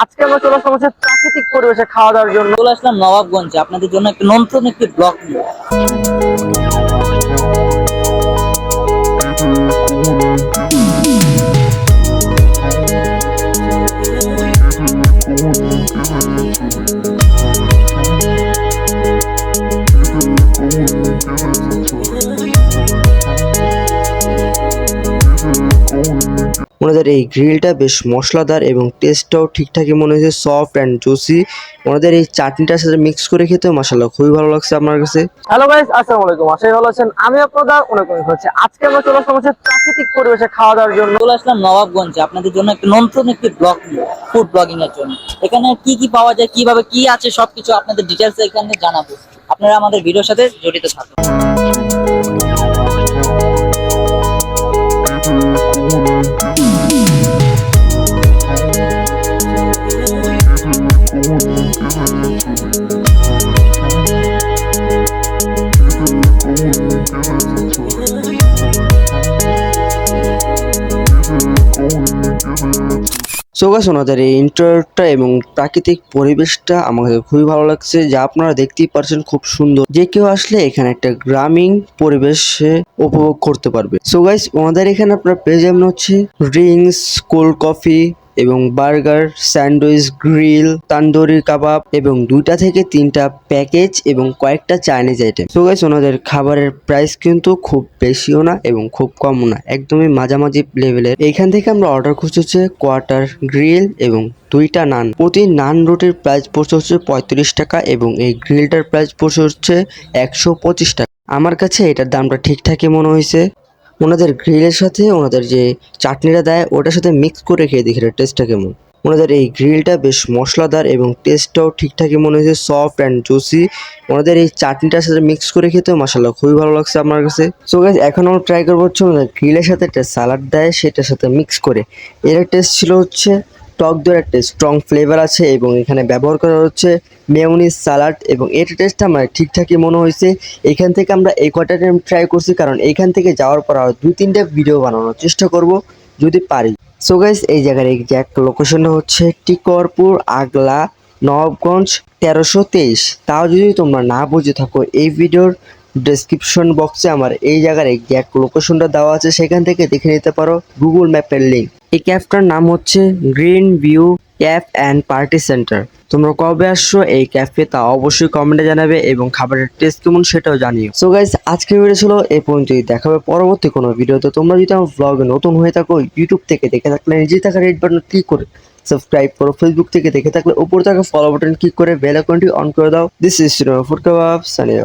আজকে আমরা চলে আসলাম হচ্ছে প্রাকৃতিক পরিবেশে খাওয়া দাওয়ার জন্য। চলে আসলাম নবাবগঞ্জে। আপনাদের জন্য একটা নতুন একটি ব্লগ নিয়ে। ওনাদের এই গ্রিলটা বেশ মশলাদার এবং টেস্টটাও ঠিকঠাকই মনে হয়েছে সফট অ্যান্ড জুসি ওনাদের এই চাটনিটার সাথে মিক্স করে খেতেও মাসাল্লাহ খুবই ভালো লাগছে আপনার কাছে। হ্যালো গাইস আসসালামু আলাইকুম। আশা ভালো আছেন। আমি আপনাদের অনেক অনেক হচ্ছে আজকে আমরা চলে আসলাম হচ্ছে প্রাকৃতিক পরিবেশে খাওয়া দাওয়ার জন্য। চলে আসলাম নবাবগঞ্জে। আপনাদের জন্য একটা নতুন একটি ব্লগ ফুড ব্লগিং এর জন্য। এখানে কি কি পাওয়া যায় কীভাবে কি আছে সবকিছু আপনাদের ডিটেলস এখানে জানাব। আপনারা আমাদের ভিডিওর সাথে জড়িত থাকুন। সো গাছ ওনাদের এই ইন্টারটা এবং প্রাকৃতিক পরিবেশটা আমাকে খুবই ভালো লাগছে, যা আপনারা দেখতেই পারছেন খুব সুন্দর। যে কেউ আসলে এখানে একটা গ্রামীণ পরিবেশে উপভোগ করতে পারবে। সো গাইস ওনাদের এখানে আপনার পেয়ে যাবেন হচ্ছে ড্রিঙ্কস কোল্ড কফি এবং burger, sandwich, grill, tandoori kebab এবং দুইটা থেকে তিনটা প্যাকেজ এবং কয়েকটা চাইনিজ আইটেম সো গাইস ওনাদের খাবারের প্রাইস কিন্তু খুব বেশিও না এবং খুব কমও না, একদমই মাঝামাঝি লেভেলের এইখান থেকে আমরা অর্ডার করছি হচ্ছে কোয়ার্টার গ্রিল এবং দুইটা নান প্রতি নান রুটির প্রাইস পড়ছে হচ্ছে পঁয়ত্রিশ টাকা এবং এই গ্রিলটার প্রাইস পড়ছে হচ্ছে একশো পঁচিশ টাকা। আমার কাছে এটার দামটা ঠিকঠাকই মনে হয়েছে ওনাদের গ্রিলের সাথে ওনাদের যে চাটনিটা দেয়, ওটার সাথে মিক্স করে খেয়ে দেখি টেস্টটা কেমন। ওনাদের এই গ্রিলটা বেশ মশলাদার এবং টেস্টটাও ঠিকঠাকই মনে হয়েছে সফট অ্যান্ড জুসি ওনাদের এই চাটনিটার সাথে মিক্স করে খেতেও মশালা খুবই ভালো লাগছে আমার কাছে। সো গাছ এখন আমরা ট্রাই করব হচ্ছে ওনাদের গ্রিলের সাথে একটা স্যালাড দেয়, সেটার সাথে মিক্স করে। এর টেস্ট ছিল হচ্ছে টক দইয়ের একটা স্ট্রং ফ্লেভার আছে এবং এখানে ব্যবহার করা হচ্ছে মেয়নিজ সালাড এবং এর টেস্টটা আমার ঠিকঠাকই মনে হয়েছে। এখান থেকে আমরা এই কটা টাইম ট্রাই করছি, কারণ এখান থেকে যাওয়ার পর আরও দুই তিনটা ভিডিও বানানোর চেষ্টা করব, যদি পারি। সো গাইস এই জায়গার এক্সাক্ট লোকেশনটা হচ্ছে টিকরপুর, আগলা, নবাবগঞ্জ, তেরোশো তেইশ। তাও যদি তোমরা না বুঝে থাকো, এই ভিডিওর ডেসক্রিপশন বক্সে আমার এই জায়গার এক্সাক্ট লোকেশনটা দেওয়া আছে, সেখান থেকে দেখে নিতে পারো গুগল ম্যাপের লিঙ্ক এই ক্যাফটার নাম হচ্ছে green view cafe and party centre তোমরা কবে আসছো এই ক্যাফে তা অবশ্যই কমেন্টে জানাবে এবং খাবারের টেস্ট কেমন সেটাও জানিও। সো গাইজ আজকের ভিডিও ছিল এই পর্যন্তই। দেখাবে পরবর্তী কোনো ভিডিওতে তোমরা যদি আমার ব্লগে নতুন হয়ে থাকো ইউটিউব থেকে দেখে থাকলে নিজেই থাকা রেড বাটন ক্লিক করে সাবস্ক্রাইব করো। ফেসবুক থেকে দেখে থাকলে উপর থাকা ফলো বাটন ক্লিক করে বেল আইকনটি অন করে দাও। This is food kebab Sania